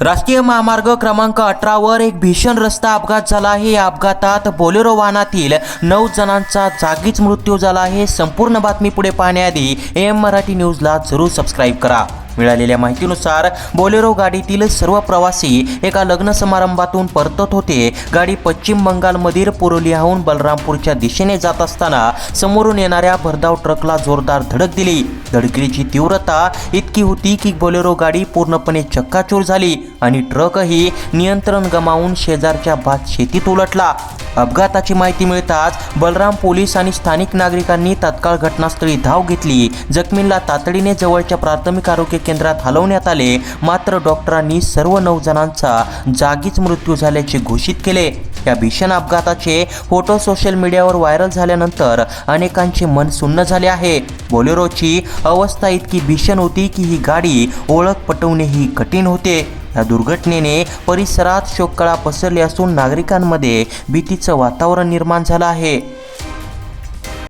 राष्ट्रीय महामार्ग क्रमांक अठरावर एक भीषण रस्ता अपघात झाला आहे. या अपघातात बोलेरो वाहनातील नऊ जणांचा जागीच मृत्यू झाला आहे. संपूर्ण बातमी पुढे पाहण्याआधी एम मराठी न्यूजला जरूर सबस्क्राईब करा. मिळालेल्या माहितीनुसार बोलेरो गाडीतील सर्व प्रवासी एका लग्न समारंभातून परतत होते. गाडी पश्चिम बंगालमधील पुरुलियाहून बलरामपूरच्या दिशेने जात असताना समोरून येणाऱ्या भरधाव ट्रकला जोरदार धडक दिली. धडकीची तीव्रता इतकी होती की बोलेरो गाडी पूर्णपणे चक्काचूर झाली आणि ट्रकही नियंत्रण गमावून शेजारच्या भात शेतीत उलटला. अपघाताची माहिती मिळताच बलराम पोलीस आणि स्थानिक नागरिकांनी तत्काळ घटनास्थळी धाव घेतली. जखमींना तातडीने जवळच्या प्राथमिक आरोग्य केंद्रात हलवण्यात आले. मात्र डॉक्टरांनी सर्व नऊ जणांचा जागीच मृत्यू झाल्याचे घोषित केले. या भीषण अपघाताचे फोटो सोशल मीडियावर व्हायरल झाल्यानंतर अनेकांचे मन सुन्न झाले आहे. बोलेरोची अवस्था इतकी भीषण होती की ही गाडी ओळख पटवणेही कठीण होते. या दुर्घटनेने परिसरात शोककळा पसरली असून नागरिकांमध्ये भीतीचं वातावरण निर्माण झालं आहे.